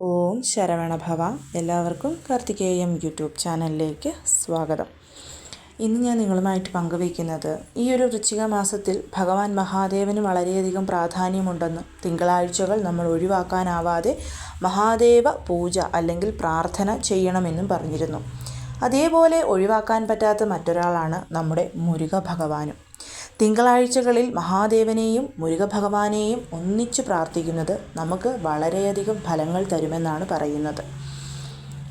ഓം ശരവണഭവ. എല്ലാവർക്കും കാർത്തികേയം യൂട്യൂബ് ചാനലിലേക്ക് സ്വാഗതം. ഇന്ന് ഞാൻ നിങ്ങളുമായിട്ട് പങ്കുവയ്ക്കുന്നത് ഈ ഒരു വൃശ്ചിക മാസത്തിൽ ഭഗവാൻ മഹാദേവന് വളരെയധികം പ്രാധാന്യമുണ്ടെന്ന് തിങ്കളാഴ്ചകൾ നമ്മൾ ഒഴിവാക്കാനാവാതെ മഹാദേവ പൂജ അല്ലെങ്കിൽ പ്രാർത്ഥന ചെയ്യണമെന്നും പറഞ്ഞിരുന്നു. അതേപോലെ ഒഴിവാക്കാൻ പറ്റാത്ത മറ്റൊരാളാണ് നമ്മുടെ മുരുക ഭഗവാനും തിങ്കളാഴ്ചകളിൽ മഹാദേവനെയും മുരുകഭഗവാനെയും ഒന്നിച്ചു പ്രാർത്ഥിക്കുന്നത് നമുക്ക് വളരെയധികം ഫലങ്ങൾ തരുമെന്നാണ് പറയുന്നത്.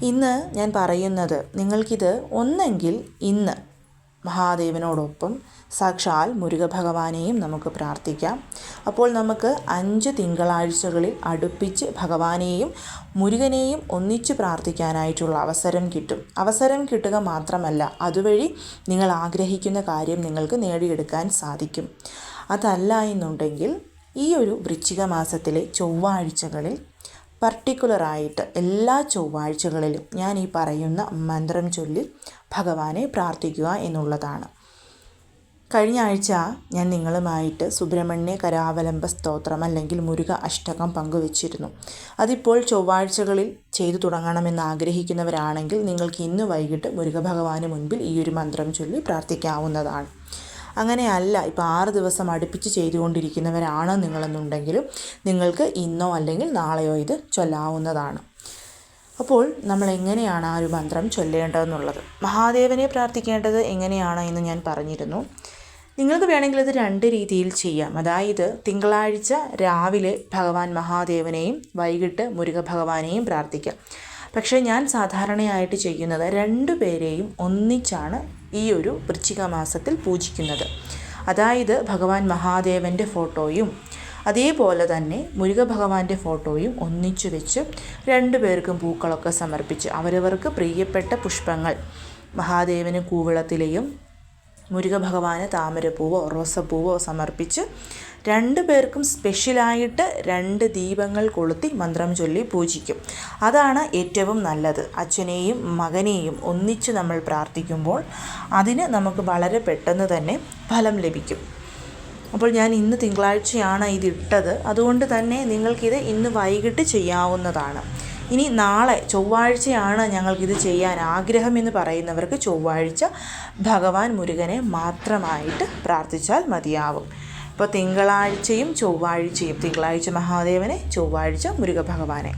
ഇന്ന് ഞാൻ പറയുന്നത് നിങ്ങൾക്കിത് ഒന്നെങ്കിൽ ഇന്ന് മഹാദേവനോടൊപ്പം സാക്ഷാൽ മുരുകഭഗവാനെയും നമുക്ക് പ്രാർത്ഥിക്കാം. അപ്പോൾ നമുക്ക് അഞ്ച് തിങ്കളാഴ്ചകളിൽ അടുപ്പിച്ച് ഭഗവാനെയും മുരുകനെയും ഒന്നിച്ച് പ്രാർത്ഥിക്കാനായിട്ടുള്ള അവസരം കിട്ടും. അവസരം കിട്ടുക മാത്രമല്ല അതുവഴി നിങ്ങൾ ആഗ്രഹിക്കുന്ന കാര്യം നിങ്ങൾക്ക് നേടിയെടുക്കാൻ സാധിക്കും. അതല്ല എന്നുണ്ടെങ്കിൽ ഈ ഒരു വൃശ്ചിക മാസത്തിലെ ചൊവ്വാഴ്ചകളിൽ പർട്ടിക്കുലറായിട്ട് എല്ലാ ചൊവ്വാഴ്ചകളിലും ഞാൻ ഈ പറയുന്ന മന്ത്രം ചൊല്ലി ഭഗവാനെ പ്രാർത്ഥിക്കുക എന്നുള്ളതാണ്. കഴിഞ്ഞ ആഴ്ച ഞാൻ നിങ്ങളുമായിട്ട് സുബ്രഹ്മണ്യ കരാവലംബ സ്തോത്രം അല്ലെങ്കിൽ മുരുക അഷ്ടകം പങ്കുവച്ചിരുന്നു. അതിപ്പോൾ ചൊവ്വാഴ്ചകളിൽ ചെയ്തു തുടങ്ങണമെന്ന് ആഗ്രഹിക്കുന്നവരാണെങ്കിൽ നിങ്ങൾക്ക് ഇന്ന് വൈകിട്ട് മുരുക ഭഗവാന് മുൻപിൽ ഈ ഒരു മന്ത്രം ചൊല്ലി പ്രാർത്ഥിക്കാവുന്നതാണ്. അങ്ങനെയല്ല ഇപ്പോൾ ആറ് ദിവസം അടുപ്പിച്ച് ചെയ്തുകൊണ്ടിരിക്കുന്നവരാണ് നിങ്ങളെന്നുണ്ടെങ്കിലും നിങ്ങൾക്ക് ഇന്നോ അല്ലെങ്കിൽ നാളെയോ ഇത് ചൊല്ലാവുന്നതാണ്. അപ്പോൾ നമ്മൾ എങ്ങനെയാണ് ആ ഒരു മന്ത്രം ചൊല്ലേണ്ടതെന്നുള്ളത്? മഹാദേവനെ പ്രാർത്ഥിക്കേണ്ടത് എങ്ങനെയാണ് എന്ന് ഞാൻ പറഞ്ഞിരുന്നു. നിങ്ങൾക്ക് വേണമെങ്കിൽ ഇത് രണ്ട് രീതിയിൽ ചെയ്യാം. അതായത് തിങ്കളാഴ്ച രാവിലെ ഭഗവാൻ മഹാദേവനെയും വൈകിട്ട് മുരുക ഭഗവാനെയും പ്രാർത്ഥിക്കാം. പക്ഷേ ഞാൻ സാധാരണയായിട്ട് ചെയ്യുന്നത് രണ്ടു പേരെയും ഒന്നിച്ചാണ് ഈ ഒരു വൃശ്ചിക മാസത്തിൽ പൂജിക്കുന്നത്. അതായത് ഭഗവാൻ മഹാദേവന്റെ ഫോട്ടോയും അതേപോലെ തന്നെ മുരുക ഭഗവാന്റെ ഫോട്ടോയും ഒന്നിച്ചു വെച്ച് രണ്ടു പേർക്കും പൂക്കളൊക്കെ സമർപ്പിച്ച് അവരവർക്ക് പ്രിയപ്പെട്ട പുഷ്പങ്ങൾ മഹാദേവന് കൂവിളത്തിലെയും മുരുക ഭഗവാന് താമരപ്പൂവോ റോസപ്പൂവോ സമർപ്പിച്ച് രണ്ടു പേർക്കും സ്പെഷ്യലായിട്ട് രണ്ട് ദീപങ്ങൾ കൊളുത്തി മന്ത്രം ചൊല്ലി പൂജിക്കും. അതാണ് ഏറ്റവും നല്ലത്. അച്ഛനെയും മകനെയും ഒന്നിച്ച് നമ്മൾ പ്രാർത്ഥിക്കുമ്പോൾ അതിന് നമുക്ക് വളരെ പെട്ടെന്ന് തന്നെ ഫലം ലഭിക്കും. അപ്പോൾ ഞാൻ ഇന്ന് തിങ്കളാഴ്ചയാണ് ഇതിട്ടത് അതുകൊണ്ട് തന്നെ നിങ്ങൾക്കിത് ഇന്ന് വൈകിട്ട് ചെയ്യാവുന്നതാണ്. ഇനി നാളെ ചൊവ്വാഴ്ചയാണ് ഞങ്ങൾക്കിത് ചെയ്യാൻ ആഗ്രഹം എന്ന് പറയുന്നവർക്ക് ചൊവ്വാഴ്ച ഭഗവാൻ മുരുകനെ മാത്രമായിട്ട് പ്രാർത്ഥിച്ചാൽ മതിയാവും. ഇപ്പോൾ തിങ്കളാഴ്ചയും ചൊവ്വാഴ്ചയും തിങ്കളാഴ്ച മഹാദേവനെ ചൊവ്വാഴ്ച മുരുക ഭഗവാനെ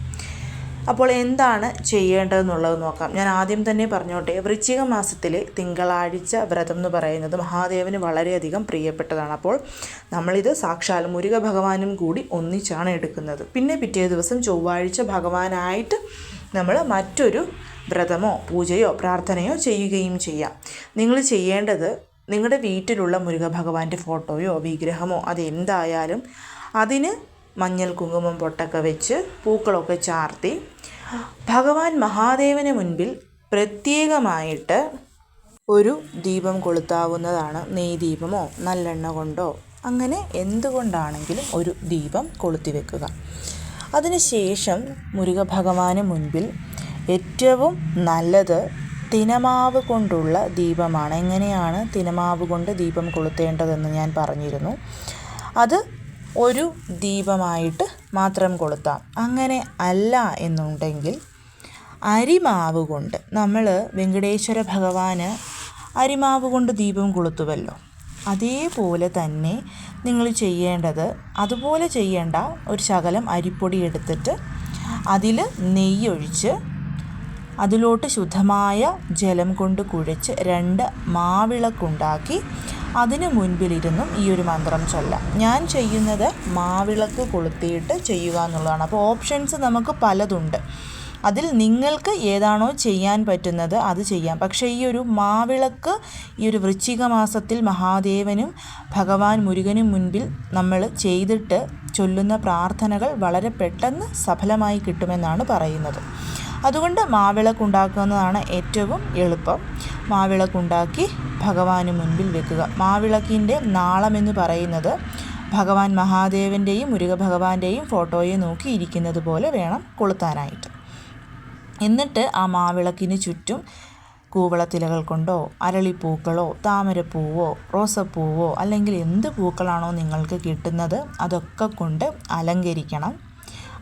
അപ്പോൾ എന്താണ് ചെയ്യേണ്ടതെന്നുള്ളത് നോക്കാം. ഞാൻ ആദ്യം തന്നെ പറഞ്ഞോട്ടെ വൃശ്ചിക മാസത്തിലെ തിങ്കളാഴ്ച വ്രതം എന്ന് പറയുന്നത് മഹാദേവന് വളരെയധികം പ്രിയപ്പെട്ടതാണ്. അപ്പോൾ നമ്മളിത് സാക്ഷാൽ മുരുക ഭഗവാനും കൂടി ഒന്നിച്ചാണ് എടുക്കുന്നത്. പിന്നെ പിറ്റേ ദിവസം ചൊവ്വാഴ്ച ഭഗവാനായിട്ട് നമ്മൾ മറ്റൊരു വ്രതമോ പൂജയോ പ്രാർത്ഥനയോ ചെയ്യുകയും ചെയ്യാം. നിങ്ങൾ ചെയ്യേണ്ടത് നിങ്ങളുടെ വീട്ടിലുള്ള മുരുക ഭഗവാന്റെ ഫോട്ടോയോ വിഗ്രഹമോ അതെന്തായാലും അതിന് മഞ്ഞൾ കുങ്കുമം പൊട്ടൊക്കെ വെച്ച് പൂക്കളൊക്കെ ചാർത്തി. ഭഗവാൻ മഹാദേവന് മുൻപിൽ പ്രത്യേകമായിട്ട് ഒരു ദീപം കൊളുത്താവുന്നതാണ്. നെയ് ദീപമോ നല്ലെണ്ണ കൊണ്ടോ അങ്ങനെ എന്തുകൊണ്ടാണെങ്കിലും ഒരു ദീപം കൊളുത്തി വെക്കുക. അതിനുശേഷം മുരുക ഭഗവാന് മുൻപിൽ ഏറ്റവും നല്ലത് തിനമാവ് കൊണ്ടുള്ള ദീപമാണ്. എങ്ങനെയാണ് തിനമാവ് കൊണ്ട് ദീപം കൊളുത്തേണ്ടതെന്ന് ഞാൻ പറഞ്ഞിരുന്നു. അത് ഒരു ദീപമായിട്ട് മാത്രം കൊളുത്താം. അങ്ങനെ അല്ല എന്നുണ്ടെങ്കിൽ അരിമാവ് കൊണ്ട് നമ്മൾ വെങ്കടേശ്വര ഭഗവാന് അരിമാവ് കൊണ്ട് ദീപം കൊളുത്തുവല്ലോ. അതേപോലെ തന്നെ നിങ്ങൾ ചെയ്യേണ്ടത് അതുപോലെ ചെയ്യേണ്ട ഒരു ശകലം അരിപ്പൊടി എടുത്തിട്ട് അതിൽ നെയ്യൊഴിച്ച് അതിലോട്ട് ശുദ്ധമായ ജലം കൊണ്ട് കുഴച്ച് രണ്ട് മാവിളക്കുണ്ടാക്കി അതിന് മുൻപിലിരുന്നും ഈ ഒരു മന്ത്രം ചൊല്ലാം. ഞാൻ ചെയ്യുന്നത് മാവിളക്ക് കൊളുത്തിയിട്ട് ചെയ്യുക എന്നുള്ളതാണ്. അപ്പോൾ ഓപ്ഷൻസ് നമുക്ക് പലതുണ്ട്. അതിൽ നിങ്ങൾക്ക് ഏതാണോ ചെയ്യാൻ പറ്റുന്നത് അത് ചെയ്യാം. പക്ഷേ ഈ ഒരു മാവിളക്ക് ഈ ഒരു വൃശ്ചിക മാസത്തിൽ മഹാദേവനും ഭഗവാൻ മുരുകനും മുൻപിൽ നമ്മൾ ചെയ്തിട്ട് ചൊല്ലുന്ന പ്രാർത്ഥനകൾ വളരെ പെട്ടെന്ന് സഫലമായി കിട്ടുമെന്നാണ് പറയുന്നത്. അതുകൊണ്ട് മാവിളക്കുണ്ടാക്കുന്നതാണ് ഏറ്റവും എളുപ്പം. മാവിളക്കുണ്ടാക്കി ഭഗവാന് മുൻപിൽ വെക്കുക. മാവിളക്കിന്റെ നാളമെന്ന് പറയുന്നത് ഭഗവാൻ മഹാദേവന്റെയും മുരുക ഭഗവാന്റെയും ഫോട്ടോയെ നോക്കി ഇരിക്കുന്നത് പോലെ വേണം കൊളുത്താനായിട്ട്. എന്നിട്ട് ആ മാവിളക്കിന് ചുറ്റും കൂവളത്തിലകൾ കൊണ്ടോ അരളിപ്പൂക്കളോ താമരപ്പൂവോ റോസപ്പൂവോ അല്ലെങ്കിൽ എന്ത് പൂക്കളാണോ നിങ്ങൾക്ക് കിട്ടുന്നത് അതൊക്കെ കൊണ്ട് അലങ്കരിക്കണം.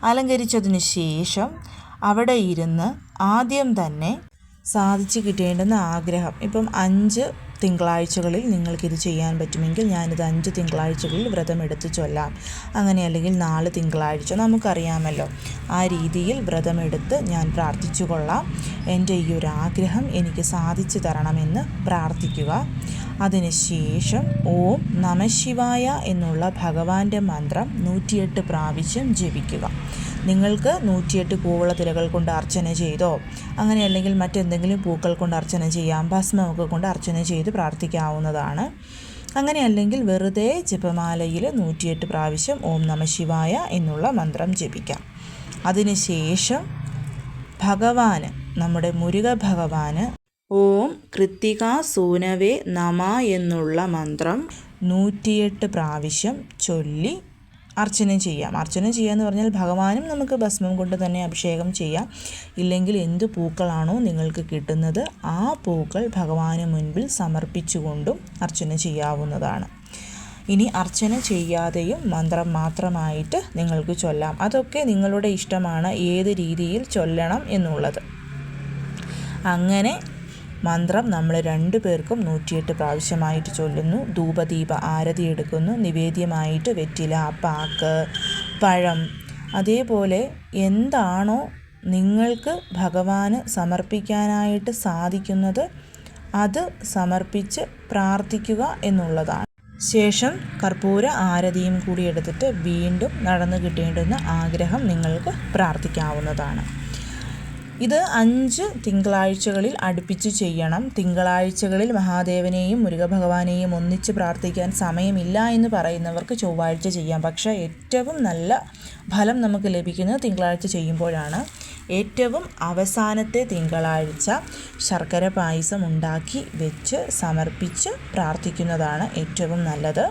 അലങ്കരിച്ചതിന് ശേഷം അവിടെ ഇരുന്ന് ആദ്യം തന്നെ സാധിച്ചു കിട്ടേണ്ടുന്ന ആഗ്രഹം. ഇപ്പം അഞ്ച് തിങ്കളാഴ്ചകളിൽ നിങ്ങൾക്കിത് ചെയ്യാൻ പറ്റുമെങ്കിൽ ഞാനിത് അഞ്ച് തിങ്കളാഴ്ചകളിൽ വ്രതം എടുത്ത് ചൊല്ലാം. അങ്ങനെ അല്ലെങ്കിൽ നാല് തിങ്കളാഴ്ച നമുക്കറിയാമല്ലോ. ആ രീതിയിൽ വ്രതമെടുത്ത് ഞാൻ പ്രാർത്ഥിച്ചു കൊള്ളാം. എന്റെ ഈ ഒരു ആഗ്രഹം എനിക്ക് സാധിച്ചു തരണമെന്ന് പ്രാർത്ഥിക്കുക. അതിനുശേഷം ഓം നമശിവായ എന്നുള്ള ഭഗവാന്റെ മന്ത്രം നൂറ്റിയെട്ട് പ്രാവശ്യം ജപിക്കുക. നിങ്ങൾക്ക് നൂറ്റിയെട്ട് തിരകൾ കൊണ്ട് അർച്ചന ചെയ്തോ. അങ്ങനെ അല്ലെങ്കിൽ മറ്റെന്തെങ്കിലും പൂക്കൾ കൊണ്ട് അർച്ചന ചെയ്യാം. ഭസ്മമൊക്കെ കൊണ്ട് അർച്ചന ചെയ്ത് പ്രാർത്ഥിക്കാവുന്നതാണ്. അങ്ങനെ അല്ലെങ്കിൽ വെറുതെ ജപമാലയിൽ നൂറ്റിയെട്ട് പ്രാവശ്യം ഓം നമ ശിവായ എന്നുള്ള മന്ത്രം ജപിക്കാം. അതിനുശേഷം ഭഗവാന് നമ്മുടെ മുരുക ഭഗവാന് ഓം കൃത്തിക സൂനവേ നമ എന്നുള്ള മന്ത്രം നൂറ്റിയെട്ട് പ്രാവശ്യം ചൊല്ലി അർച്ചന ചെയ്യാം. അർച്ചന ചെയ്യുക എന്ന് പറഞ്ഞാൽ ഭഗവാനും നമുക്ക് ഭസ്മം കൊണ്ട് തന്നെ അഭിഷേകം ചെയ്യാം. ഇല്ലെങ്കിൽ എന്ത് പൂക്കളാണോ നിങ്ങൾക്ക് കിട്ടുന്നത് ആ പൂക്കൾ ഭഗവാന് മുൻപിൽ സമർപ്പിച്ചുകൊണ്ടും അർച്ചന ചെയ്യാവുന്നതാണ്. ഇനി അർച്ചന ചെയ്യാതെയും മന്ത്രം മാത്രമായിട്ട് നിങ്ങൾക്ക് ചൊല്ലാം. അതൊക്കെ നിങ്ങളുടെ ഇഷ്ടമാണ്. ഏത് രീതിയിൽ ചൊല്ലണം എന്നുള്ളത്. അങ്ങനെ മന്ത്രം നമ്മൾ രണ്ടു പേർക്കും നൂറ്റിയെട്ട് പ്രാവശ്യമായിട്ട് ചൊല്ലുന്നു. ധൂപദീപ ആരതി എടുക്കുന്നു. നിവേദ്യമായിട്ട് വെറ്റില പാക്ക് പഴം. അതേപോലെ എന്താണോ നിങ്ങൾക്ക് ഭഗവാന് സമർപ്പിക്കാനായിട്ട് സാധിക്കുന്നത് അത് സമർപ്പിച്ച് പ്രാർത്ഥിക്കുക എന്നുള്ളതാണ്. ശേഷം കർപ്പൂര ആരതിയും കൂടി എടുത്തിട്ട് വീണ്ടും നടന്നു കിട്ടേണ്ടുന്ന ആഗ്രഹം നിങ്ങൾക്ക് പ്രാർത്ഥിക്കാവുന്നതാണ്. ഇത് അഞ്ച് തിങ്കളാഴ്ചകളിൽ അടുപ്പിച്ച് ചെയ്യണം. തിങ്കളാഴ്ചകളിൽ മഹാദേവനെയും മുരുകഭഗവാനെയും ഒന്നിച്ച് പ്രാർത്ഥിക്കാൻ സമയമില്ല എന്ന് പറയുന്നവർക്ക് ചൊവ്വാഴ്ച ചെയ്യാം. പക്ഷേ ഏറ്റവും നല്ല ഫലം നമുക്ക് ലഭിക്കുന്നത് തിങ്കളാഴ്ച ചെയ്യുമ്പോഴാണ്. ഏറ്റവും അവസാനത്തെ തിങ്കളാഴ്ച ശർക്കര പായസം ഉണ്ടാക്കി വെച്ച് സമർപ്പിച്ച് പ്രാർത്ഥിക്കുന്നതാണ് ഏറ്റവും നല്ലത്.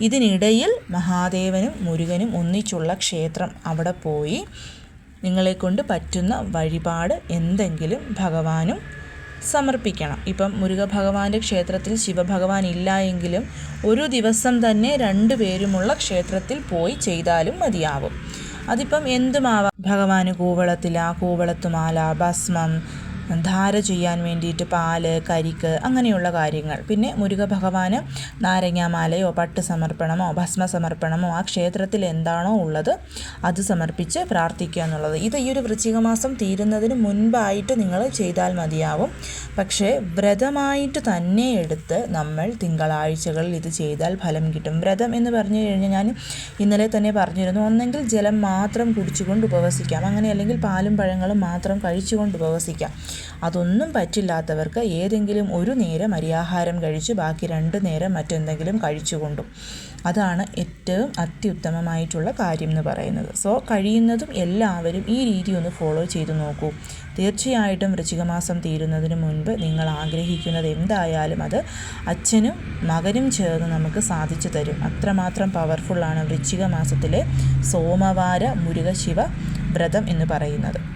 ഇതിനിടയിൽ മഹാദേവനും മുരുകനും ഒന്നിച്ചുള്ള ക്ഷേത്രം അവിടെ പോയി നിങ്ങളെക്കൊണ്ട് പറ്റുന്ന വഴിപാട് എന്തെങ്കിലും ഭഗവാനും സമർപ്പിക്കണം. ഇപ്പം മുരുക ഭഗവാന്റെ ക്ഷേത്രത്തിൽ ശിവഭഗവാൻ ഇല്ല എങ്കിലും ഒരു ദിവസം തന്നെ രണ്ടു പേരുമുള്ള ക്ഷേത്രത്തിൽ പോയി ചെയ്താലും മതിയാവും. അതിപ്പം എന്തുമാവാം? ഭഗവാന് കൂവളത്തില കൂവളത്തുമാല ഭസ്മം ധാര ചെയ്യാൻ വേണ്ടിയിട്ട് പാൽ കരിക്ക് അങ്ങനെയുള്ള കാര്യങ്ങൾ. പിന്നെ മുരുക ഭഗവാന് നാരങ്ങാമാലയോ പട്ട് സമർപ്പണമോ ഭസ്മ സമർപ്പണമോ ആ ക്ഷേത്രത്തിൽ എന്താണോ ഉള്ളത് അത് സമർപ്പിച്ച് പ്രാർത്ഥിക്കുക എന്നുള്ളത്. ഇത് ഈ ഒരു വൃശ്ചിക മാസം തീരുന്നതിന് മുൻപായിട്ട് നിങ്ങൾ ചെയ്താൽ മതിയാവും. പക്ഷേ വ്രതമായിട്ട് തന്നെ എടുത്ത് നമ്മൾ തിങ്കളാഴ്ചകളിൽ ഇത് ചെയ്താൽ ഫലം കിട്ടും. വ്രതം എന്ന് പറഞ്ഞു കഴിഞ്ഞാൽ ഞാൻ ഇന്നലെ തന്നെ പറഞ്ഞിരുന്നു ഒന്നെങ്കിൽ ജലം മാത്രം കുടിച്ചുകൊണ്ട് ഉപവസിക്കാം. അങ്ങനെ അല്ലെങ്കിൽ പാലും പഴങ്ങളും മാത്രം കഴിച്ചുകൊണ്ട് ഉപവസിക്കാം. അതൊന്നും പറ്റില്ലാത്തവർക്ക് ഏതെങ്കിലും ഒരു നേരം അരിയാഹാരം കഴിച്ച് ബാക്കി രണ്ട് നേരം മറ്റെന്തെങ്കിലും കഴിച്ചുകൊണ്ടും. അതാണ് ഏറ്റവും അത്യുത്തമമായിട്ടുള്ള കാര്യം എന്ന് പറയുന്നത്. സോ കഴിയുന്നതും എല്ലാവരും ഈ രീതി ഒന്ന് ഫോളോ ചെയ്തു നോക്കൂ. തീർച്ചയായിട്ടും വൃശ്ചികമാസം തീരുന്നതിന് മുൻപ് നിങ്ങൾ ആഗ്രഹിക്കുന്നത് എന്തായാലും അത് അച്ഛനും മകനും ചേർന്ന് നമുക്ക് സാധിച്ചു തരും. അത്രമാത്രം പവർഫുള്ളാണ് വൃശ്ചിക മാസത്തിലെ സോമവാര മുരുകശിവ വ്രതം എന്ന് പറയുന്നത്.